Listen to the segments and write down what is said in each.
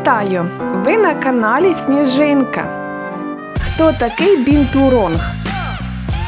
Вітаю! Ви на каналі Сніжинка. Хто такий бінтуронг?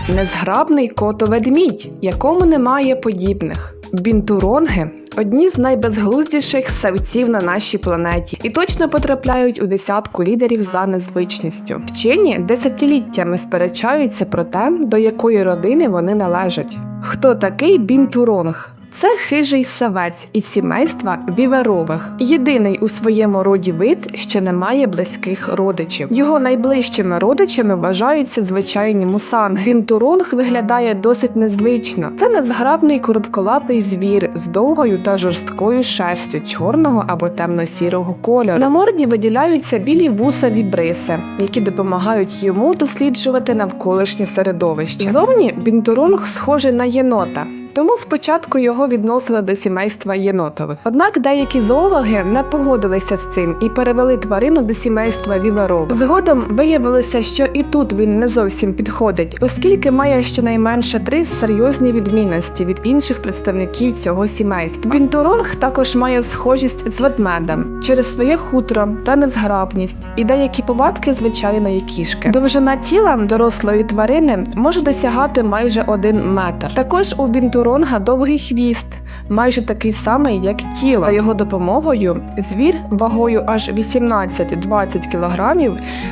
Незграбний кото-ведмідь, якому немає подібних. Бінтуронги одні з найбезглуздіших савців на нашій планеті і точно потрапляють у десятку лідерів за незвичністю. Вчені десятиліттями сперечаються про те, до якої родини вони належать. Хто такий бінтуронг? Це хижий савець із сімейства віверових, єдиний у своєму роді вид, що не має близьких родичів. Його найближчими родичами вважаються звичайні мусанги. Бінтуронг виглядає досить незвично. Це незграбний коротколапий звір з довгою та жорсткою шерстю чорного або темно-сірого кольору. На морді виділяються білі вуса вібриси, які допомагають йому досліджувати навколишнє середовище. Зовні бінтуронг схожий на єнота. Тому спочатку його відносили до сімейства єнотових. Однак деякі зоологи не погодилися з цим і перевели тварину до сімейства віверових. Згодом виявилося, що і тут він не зовсім підходить, оскільки має щонайменше три серйозні відмінності від інших представників цього сімейства. Бінтуронг також має схожість з ведмедем через своє хутро та незграбність і деякі повадки звичайної кішки. Довжина тіла дорослої тварини може досягати майже один метр. Також у бінтуронга довгий хвіст. Майже такий самий, як тіло. За його допомогою звір вагою аж 18-20 кг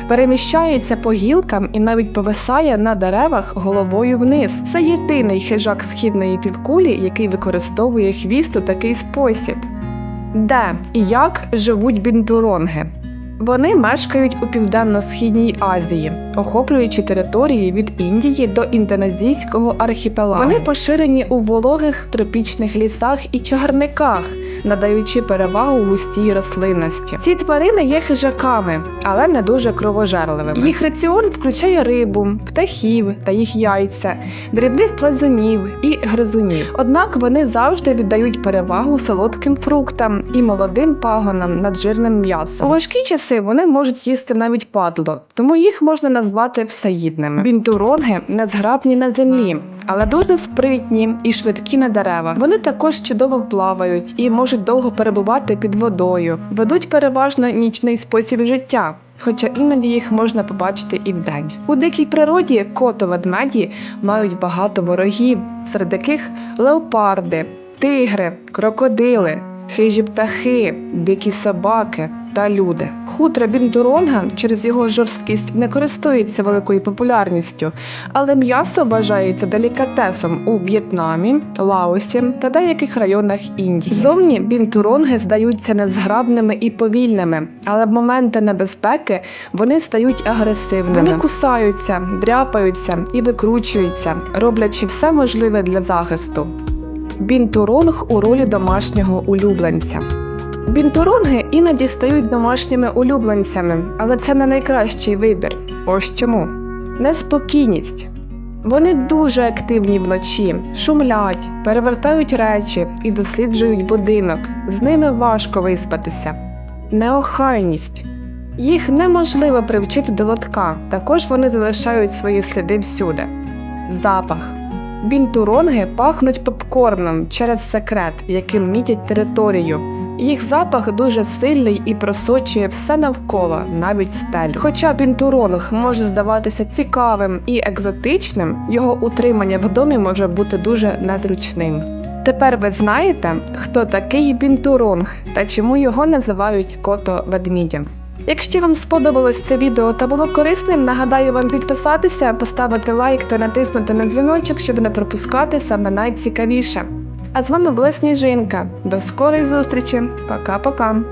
переміщається по гілкам і навіть повисає на деревах головою вниз. Це єдиний хижак східної півкулі, який використовує хвіст у такий спосіб. Де і як живуть бінтуронги? Вони мешкають у південно-східній Азії, охоплюючи території від Індії до індонезійського архіпелагу. Вони поширені у вологих тропічних лісах і чагарниках, надаючи перевагу густій рослинності. Ці тварини є хижаками, але не дуже кровожерливими. Їх раціон включає рибу, птахів та їх яйця, дрібних плазунів і гризунів. Однак вони завжди віддають перевагу солодким фруктам і молодим пагонам над жирним м'ясом. У важкі часи вони можуть їсти навіть падло, тому їх можна назвати всеїдними. Бінтуронги незграбні на землі. Але дуже спритні і швидкі на деревах. Вони також чудово плавають і можуть довго перебувати під водою. Ведуть переважно нічний спосіб життя. Хоча іноді їх можна побачити і вдень. У дикій природі кото-ведмеді мають багато ворогів, серед яких леопарди, тигри, крокодили, хижі птахи, дикі собаки та люди. Хутро біндуронга через його жорсткість не користується великою популярністю, але м'ясо вважається делікатесом у В'єтнамі, Лаосі та деяких районах Індії. Зовні бінтуронги здаються незграбними і повільними, але в моменти небезпеки вони стають агресивними. Вони кусаються, дряпаються і викручуються, роблячи все можливе для захисту. Бінтуронг у ролі домашнього улюбленця. Бінтуронги іноді стають домашніми улюбленцями, але це не найкращий вибір. Ось чому. Неспокійність. Вони дуже активні вночі, шумлять, перевертають речі і досліджують будинок. З ними важко виспатися. Неохайність. Їх неможливо привчити до лотка, також вони залишають свої сліди всюди. Запах. Бінтуронги пахнуть попкорном через секрет, яким мітять територію. Їх запах дуже сильний і просочує все навколо, навіть стелю. Хоча бінтуронг може здаватися цікавим і екзотичним, його утримання в домі може бути дуже незручним. Тепер ви знаєте, хто такий бінтуронг та чому його називають кото-ведмідям. Якщо вам сподобалось це відео та було корисним, нагадаю вам підписатися, поставити лайк та натиснути на дзвіночок, щоб не пропускати саме найцікавіше. А з вами була Сніжинка. До скорої зустрічі. Пока-пока.